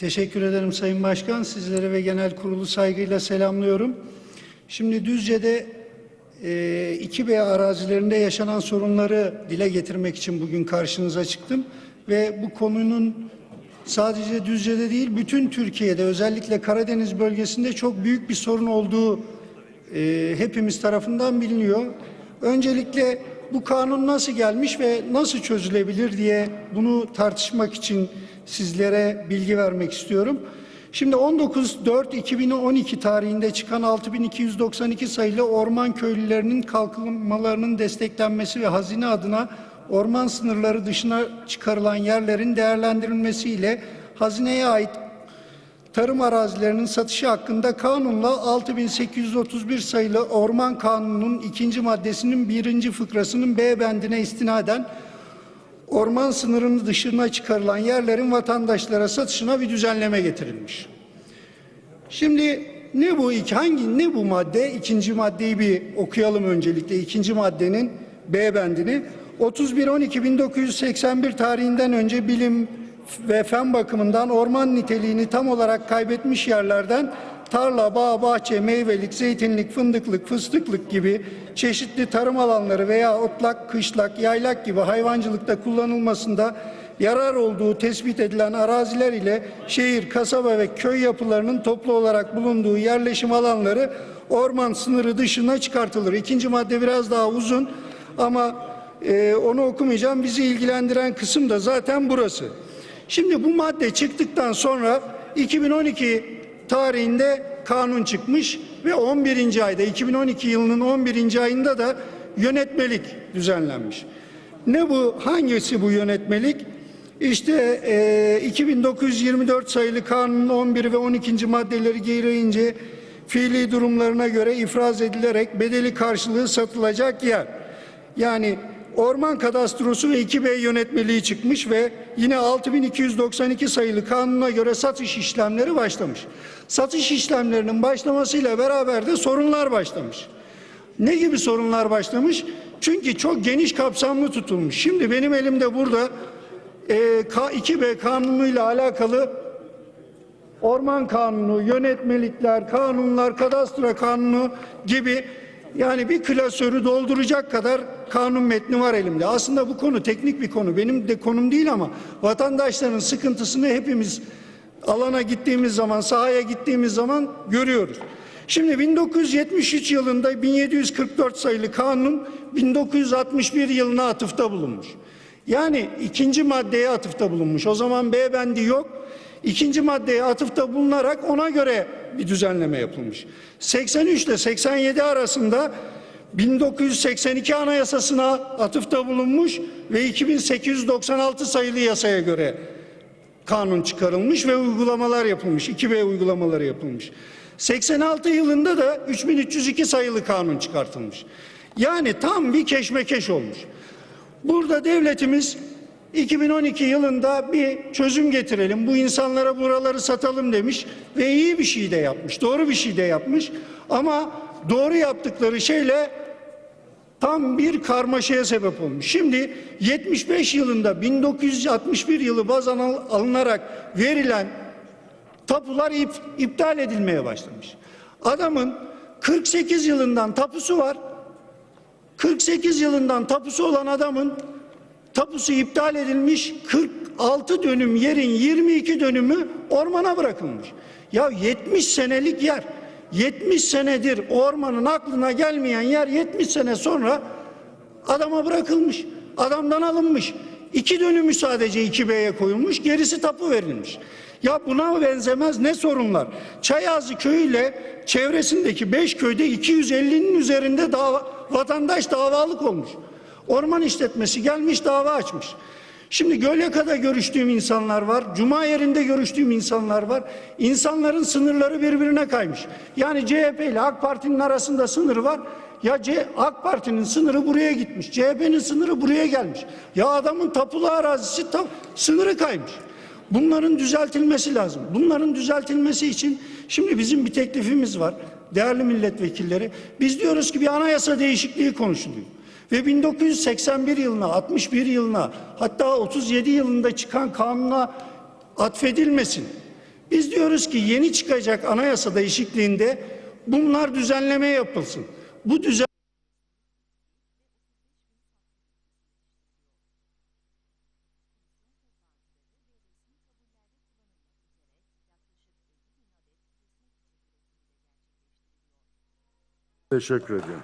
Teşekkür ederim Sayın Başkan. Sizlere ve genel kurulu saygıyla selamlıyorum. Şimdi Düzce'de e, 2B arazilerinde yaşanan sorunları dile getirmek için bugün karşınıza çıktım. Ve bu konunun sadece Düzce'de değil bütün Türkiye'de özellikle Karadeniz bölgesinde çok büyük bir sorun olduğu e, hepimiz tarafından biliniyor. Öncelikle bu kanun nasıl gelmiş ve nasıl çözülebilir diye bunu tartışmak için sizlere bilgi vermek istiyorum. Şimdi 19.4.2012 tarihinde çıkan 6292 sayılı orman köylülerinin kalkınmalarının desteklenmesi ve hazine adına orman sınırları dışına çıkarılan yerlerin değerlendirilmesiyle hazineye ait tarım arazilerinin satışı hakkında kanunla 6831 sayılı Orman Kanunu'nun ikinci maddesinin birinci fıkrasının B bendine istinaden orman sınırının dışına çıkarılan yerlerin vatandaşlara satışına bir düzenleme getirilmiş. Şimdi ne bu iki hangi ne bu madde? İkinci maddeyi bir okuyalım öncelikle. İkinci maddenin B bendini 31.12.1981 tarihinden önce bilim ve fen bakımından orman niteliğini tam olarak kaybetmiş yerlerden tarla, bağ, bahçe, meyvelik, zeytinlik, fındıklık, fıstıklık gibi çeşitli tarım alanları veya otlak, kışlak, yaylak gibi hayvancılıkta kullanılmasında yarar olduğu tespit edilen araziler ile şehir, kasaba ve köy yapılarının toplu olarak bulunduğu yerleşim alanları orman sınırı dışına çıkartılır. İkinci madde biraz daha uzun ama e, onu okumayacağım. Bizi ilgilendiren kısım da zaten burası. Şimdi bu madde çıktıktan sonra 2012 tarihinde kanun çıkmış ve 11. ayda 2012 yılının 11. ayında da yönetmelik düzenlenmiş. Ne bu? Hangisi bu yönetmelik? İşte e, 2924 sayılı kanunun 11 ve 12. maddeleri gereğince fiili durumlarına göre ifraz edilerek bedeli karşılığı satılacak yer. Yani Orman Kadastrosu ve 2B yönetmeliği çıkmış ve yine 6292 sayılı kanuna göre satış işlemleri başlamış. Satış işlemlerinin başlamasıyla beraber de sorunlar başlamış. Ne gibi sorunlar başlamış? Çünkü çok geniş kapsamlı tutulmuş. Şimdi benim elimde burada e, K2B kanunuyla alakalı Orman Kanunu, yönetmelikler, kanunlar, kadastro kanunu gibi yani bir klasörü dolduracak kadar kanun metni var elimde. Aslında bu konu teknik bir konu. Benim de konum değil ama vatandaşların sıkıntısını hepimiz alana gittiğimiz zaman, sahaya gittiğimiz zaman görüyoruz. Şimdi 1973 yılında 1744 sayılı kanun 1961 yılına atıfta bulunmuş. Yani ikinci maddeye atıfta bulunmuş. O zaman B bendi yok. İkinci maddeye atıfta bulunarak ona göre bir düzenleme yapılmış. 83 ile 87 arasında 1982 Anayasasına atıfta bulunmuş ve 2896 sayılı yasaya göre kanun çıkarılmış ve uygulamalar yapılmış. 2B uygulamaları yapılmış. 86 yılında da 3302 sayılı kanun çıkartılmış. Yani tam bir keşmekeş olmuş. Burada devletimiz 2012 yılında bir çözüm getirelim. Bu insanlara buraları satalım demiş ve iyi bir şey de yapmış. Doğru bir şey de yapmış. Ama doğru yaptıkları şeyle tam bir karmaşaya sebep olmuş. Şimdi 75 yılında 1961 yılı baz alınarak verilen tapular ip, iptal edilmeye başlamış. Adamın 48 yılından tapusu var. 48 yılından tapusu olan adamın tapusu iptal edilmiş 46 dönüm yerin 22 dönümü ormana bırakılmış. Ya 70 senelik yer 70 senedir ormanın aklına gelmeyen yer 70 sene sonra adama bırakılmış. Adamdan alınmış. İki dönümü sadece 2B'ye koyulmuş, gerisi tapu verilmiş. Ya buna benzemez ne sorunlar? Çayazı köyüyle çevresindeki 5 köyde 250'nin üzerinde dava, vatandaş davalık olmuş. Orman işletmesi gelmiş dava açmış. Şimdi Gölyaka'da görüştüğüm insanlar var. Cuma yerinde görüştüğüm insanlar var. İnsanların sınırları birbirine kaymış. Yani CHP ile AK Parti'nin arasında sınır var. Ya C AK Parti'nin sınırı buraya gitmiş. CHP'nin sınırı buraya gelmiş. Ya adamın tapulu arazisi tam sınırı kaymış. Bunların düzeltilmesi lazım. Bunların düzeltilmesi için şimdi bizim bir teklifimiz var. Değerli milletvekilleri. Biz diyoruz ki bir anayasa değişikliği konuşuluyor. Ve 1981 yılına, 61 yılına, hatta 37 yılında çıkan kanuna atfedilmesin. Biz diyoruz ki yeni çıkacak anayasa değişikliğinde bunlar düzenleme yapılsın. Bu düzen Teşekkür ediyorum.